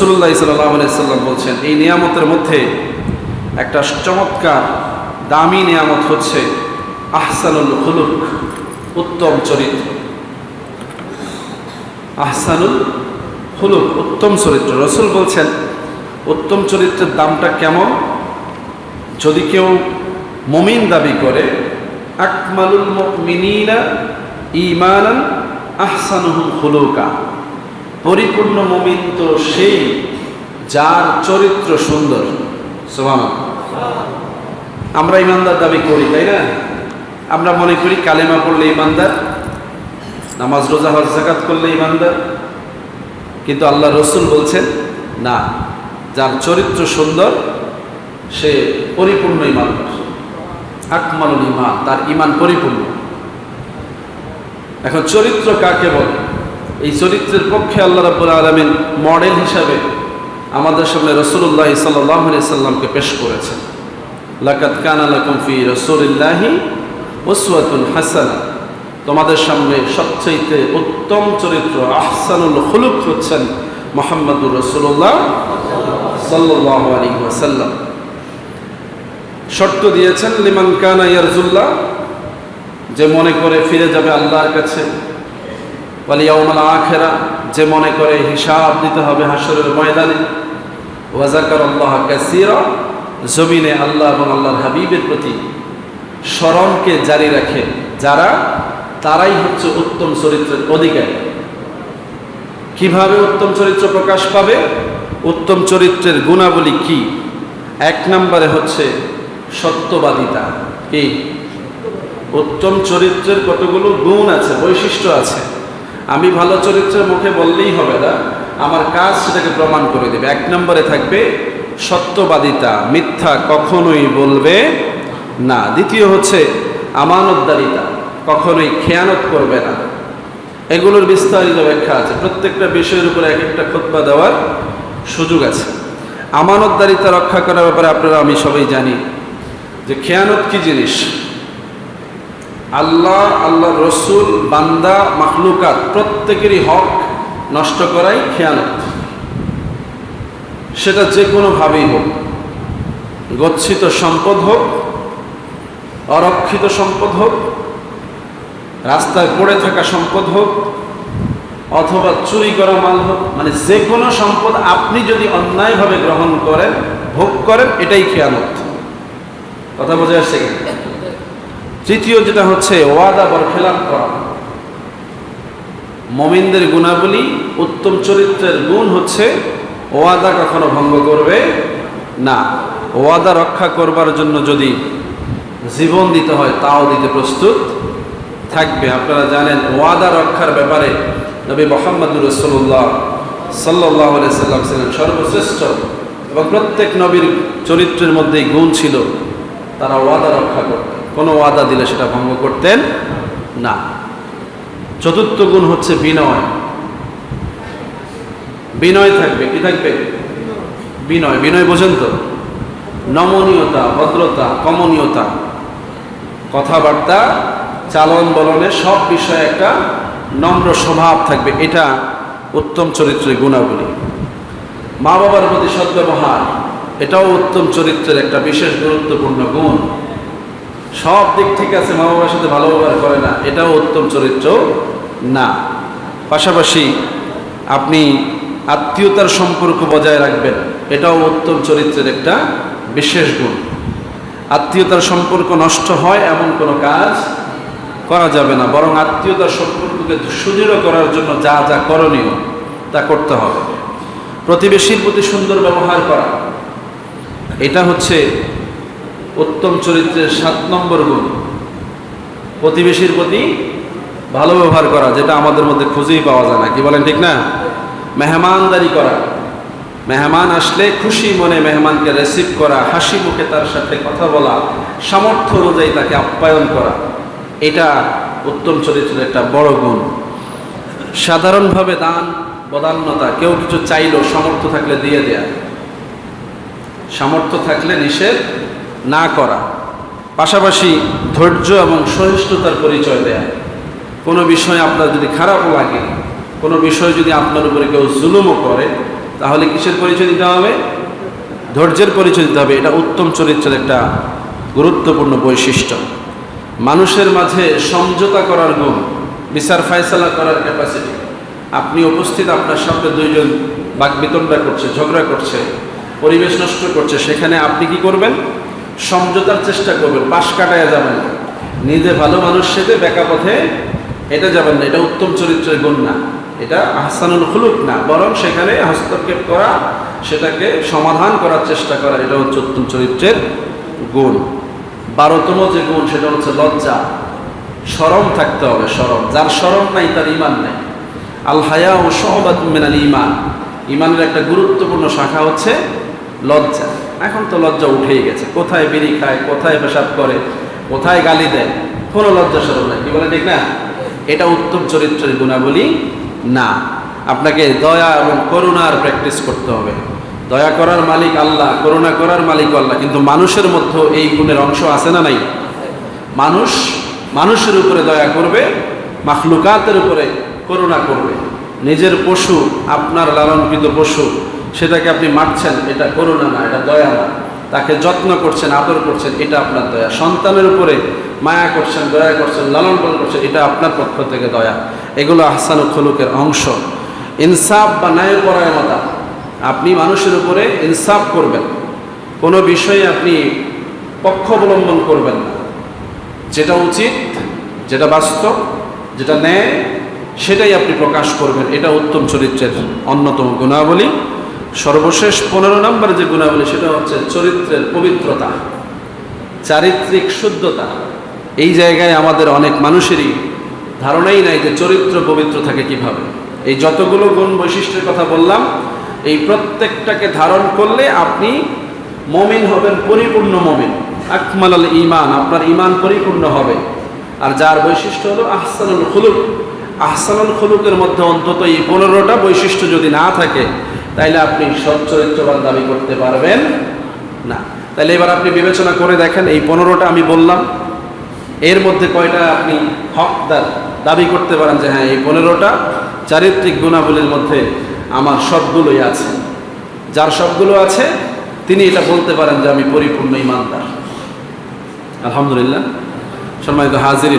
রসুল্লাহ সাল্লাম বলছেন, এই নিয়ামতের মধ্যে একটা চমৎকার, দামি নিয়ামত হচ্ছে আহসানুল হুলুক উত্তম চরিত্র। আহসানুল হুলুক উত্তম চরিত্র। রসুল বলছেন, উত্তম চরিত্রের দামটা কেমন? যদি কেউ মমিন দাবি করে, আকমালুল মিনিনা ইমানান আহসানুহুল হুলুকা পরিপূর্ণ মমিন তো সেই যার চরিত্র সুন্দর। সোমান আমরা ইমানদার দাবি করি, তাই না? আমরা মনে করি কালেমা পড়লে ইমানদার, নামাজ, রোজা, হজ জাকাত করলে ইমানদার। কিন্তু আল্লাহ রসুল বলছেন, না, যার চরিত্র সুন্দর, সে পরিপূর্ণ ইমানদার। আকমালুল ইমান, তার ইমান পরিপূর্ণ। এখন চরিত্র কাকে বলে? এই চরিত্রের পক্ষে আল্লাহ রাব্বুল আলমিন মডেল হিসাবে আমাদের সামনে রসুল্লাহ সাল্লাহ সাল্লামকে পেশ করেছেন। লাকাত কান আলাকুম ফি রসুলিল্লাহি ওসওয়াতুন হাসানা। তোমাদের সামনে সবচাইতে উত্তম চরিত্র আহসানুল খুলুক হচ্ছেন মোহাম্মদুর রসুল্লাহ সাল্লাহ আলী ওয়াসাল্লাম। শর্ত দিয়েছেন, লিমান কানা ইয়ারজুল্লাহ, যে মনে করে ফিরে যাবে আল্লাহর কাছে। আখেরা, যে মনে করে হিসাব দিতে হবে হাসরের ময়দানে। ওয়াজাকার আল্লাহ কাসিরা, জমিনে আল্লাহ এবং আল্লাহর হাবিবের প্রতি স্মরণকে জারি রাখে। যারা, তারাই হচ্ছে উত্তম চরিত্রের অধিকারী। কীভাবে উত্তম চরিত্র প্রকাশ পাবে? উত্তম চরিত্রের গুণাবলী কি? এক নম্বরে হচ্ছে সত্যবাদিতা। কি? উত্তম চরিত্রের কতগুলো গুণ আছে, বৈশিষ্ট্য আছে। আমি ভালো চরিত্রের মুখে বললেই হবে না, আমার কাজ সেটাকে প্রমাণ করে দেবে। এক নম্বরে থাকবে সত্যবাদিতা, মিথ্যা কখনোই বলবে না। দ্বিতীয় হচ্ছে আমানতদারিতা, কখনোই খেয়ানত করবে না। এগুলোর বিস্তারিত ব্যাখ্যা আছে। প্রত্যেকটা বিষয়ের উপরে এক একটা খোৎবা দেওয়ার সুযোগ আছে। আমানতদারিতা রক্ষা করার ব্যাপারে আপনারা, আমি সবাই জানি যে খেয়ানত কি জিনিস? আল্লাহ আল্লাহ রসুল, বান্দা, মাখলুকাত, প্রত্যেকেরই হক নষ্ট করাই খেয়ানত। সেটা যে কোনোভাবেই হোক। গচ্ছিত সম্পদ হোক, অরক্ষিত সম্পদ হোক, রাস্তায় পড়ে থাকা সম্পদ হোক, অথবা চুরি করা মাল হোক মানে যে কোনো সম্পদ আপনি যদি অন্যায়ভাবে গ্রহণ করেন, ভোগ করেন, এটাই খেয়ানত। কথা বোঝা যাচ্ছে? তৃতীয় যেটা হচ্ছে ওয়াদা বরখেলাপ করা। মমিনদের গুণাবলী, উত্তম চরিত্রের গুণ হচ্ছে ওয়াদা কখনো ভঙ্গ করবে না। ওয়াদা রক্ষা করবার জন্য যদি জীবন দিতে হয়, তাও দিতে প্রস্তুত থাকবে। আপনারা জানেন, ওয়াদা রক্ষার ব্যাপারে নবী মোহাম্মদুর রসুল্লাহ সাল্লাহ সাল্লাম ছিলেন সর্বশ্রেষ্ঠ এবং প্রত্যেক নবীর চরিত্রের মধ্যেই গুণ ছিল। তারা ওয়াদা রক্ষা করতেন কোনো ওয়াদা দিলে সেটা ভঙ্গ করতেন না। চতুর্থ গুণ হচ্ছে বিনয়। বিনয় থাকবে, কি থাকবে? বিনয়। বিনয় বোঝেন তো? নমনীয়তা, ভদ্রতা, কমনীয়তা। কথাবার্তা, চালন বলনে সব বিষয়ে একটা নম্র স্বভাব থাকবে। এটা উত্তম চরিত্রের গুণাবলী। মা বাবার প্রতি সদ্ব্যবহার, এটাও উত্তম চরিত্রের একটা বিশেষ গুরুত্বপূর্ণ গুণ। সব দিক ঠিক আছে মা বাবার সাথে ভালো ব্যবহার করে না, এটাও উত্তম চরিত্র না। পাশাপাশি আপনি আত্মীয়তার সম্পর্ক বজায় রাখবেন, এটাও উত্তম চরিত্রের একটা বিশেষ গুণ। আত্মীয়তার সম্পর্ক নষ্ট হয় এমন কোনো কাজ করা যাবে না, বরং আত্মীয়তার সম্পর্ককে সুদৃঢ় করার জন্য যা যা করণীয় তা করতে হবে। প্রতিবেশীর প্রতি সুন্দর ব্যবহার করা, এটা হচ্ছে উত্তম চরিত্রের সাত নম্বর গুণ। প্রতিবেশীর প্রতি ভালো ব্যবহার করা, যেটা আমাদের মধ্যে খুঁজেই পাওয়া যায় না। কি বলেন ঠিক না? মেহমানদারি করা। মেহমান আসলে খুশি মনে মেহমানকে রিসিভ করা, হাসি মুখে তার সাথে কথা বলা, সামর্থ্য অনুযায়ী তাকে আপ্যায়ন করা, এটা উত্তম চরিত্রের একটা বড় গুণ। সাধারণভাবে দান, বদান্যতা, কেউ কিছু চাইলো, সামর্থ্য থাকলে দিয়ে দেয়া। সামর্থ্য থাকলে নিষেধ না করা। পাশাপাশি ধৈর্য এবং সহিষ্ণুতার পরিচয় দেয়া। কোনো বিষয় আপনার যদি খারাপ লাগে, কোনো বিষয় যদি আপনার উপরে কেউ জুলুমও করে, তাহলে কিসের পরিচয় দিতে হবে? ধৈর্যের পরিচয় দিতে হবে। এটা উত্তম চরিত্রের একটা গুরুত্বপূর্ণ বৈশিষ্ট্য। মানুষের মাঝে সমঝোতা করার গুণ, বিচার ফায়সালা করার ক্যাপাসিটি আপনি উপস্থিত, আপনার সামনে দুইজন বাকবিতণ্ডা করছে, ঝগড়া করছে, পরিবেশ নষ্ট করছে, সেখানে আপনি কি করবেন? সমঝোতার চেষ্টা করবেন, পাশ কাটায় যাবেন নিজে ভালো মানুষ সেতে বেকা পথে এটা যাবেন না, এটা উত্তম চরিত্রের গুণ না। এটা আহসানুল খুলুক না, বরং সেখানে হস্তক্ষেপ করা, সেটাকে সমাধান করার চেষ্টা করা, এটা হচ্ছে উত্তম চরিত্রের গুণ। বারোতম যে গুণ, সেটা হচ্ছে লজ্জা। সরম থাকতে হবে সরম যার সরম নাই, তার ইমান নাই। আল হায়া ও সহবাদ মিনাল ইমান ইমানের একটা গুরুত্বপূর্ণ শাখা হচ্ছে লজ্জা। এখন তো লজ্জা উঠেই গেছে। কোথায় বিড়ি খায়, কোথায় পেশাব করে, কোথায় গালি দেয়, কোনো লজ্জা সরম নাই। কি বলে ঠিক না? এটা উত্তম চরিত্রের গুণাবলী না। আপনাকে দয়া এবং করুণার প্র্যাকটিস করতে হবে। দয়া করার মালিক আল্লাহ, করুণা করার মালিক আল্লাহ। কিন্তু মানুষের মধ্যে এই গুণের অংশ আছে না নাই? মানুষ মানুষের উপরে দয়া করবে, মাখলুকাতের উপরে করুণা করবে। নিজের পশু, আপনার লালনকৃত পশু সেটাকে আপনি মারছেন, এটা করুণা না, এটা দয়া না। তাকে যত্ন করছেন, আদর করছেন, এটা আপনার দয়া। সন্তানের উপরে মায়া করছেন, দয়া করছেন, লালন পালন করছেন, এটা আপনার পক্ষ থেকে দয়া। এগুলো আহসান খলুকের অংশ। ইনসাফ বা ন্যায় ন্যায়পরায়ণতা, আপনি মানুষের উপরে ইনসাফ করবেন। কোনো বিষয়ে আপনি পক্ষ অবলম্বন করবেন না। যেটা উচিত, যেটা বাস্তব, যেটা ন্যায়, সেটাই আপনি প্রকাশ করবেন। এটা উত্তম চরিত্রের অন্যতম গুণাবলী। সর্বশেষ পনেরো নম্বর যে গুণাবলী, সেটা হচ্ছে চরিত্রের পবিত্রতা, চারিত্রিক শুদ্ধতা। এই জায়গায় আমাদের অনেক মানুষেরই ধারণাই নাই যে চরিত্র পবিত্র থাকে কীভাবে। এই যতগুলো গুণ বৈশিষ্ট্যের কথা বললাম, এই প্রত্যেকটাকে ধারণ করলে আপনি মমিন হবেন, পরিপূর্ণ মমিন। আকমাল আল ইমান আপনার ইমান পরিপূর্ণ হবে। আর যার বৈশিষ্ট্য হলো আহসানুল খুলুক। আহসানুল খুলুকের মধ্যে অন্তত এই পনেরোটা বৈশিষ্ট্য যদি না থাকে তাইলে আপনি সচ্চরিত্রবান দাবি করতে পারবেন না। তাহলে এবার আপনি বিবেচনা করে দেখেন, এই পনেরোটা আমি বললাম। এর মধ্যে কয়টা আপনি হকদার দাবি করতে পারেন যে হ্যাঁ এই পনেরোটা চারিত্রিক গুণাবলীর মধ্যে আমার সবগুলোই আছে। যার সবগুলো আছে, তিনি এটা বলতে পারেন যে আমি পরিপূর্ণ ইমানদার। আলহামদুলিল্লাহ। সম্মানিত হাজির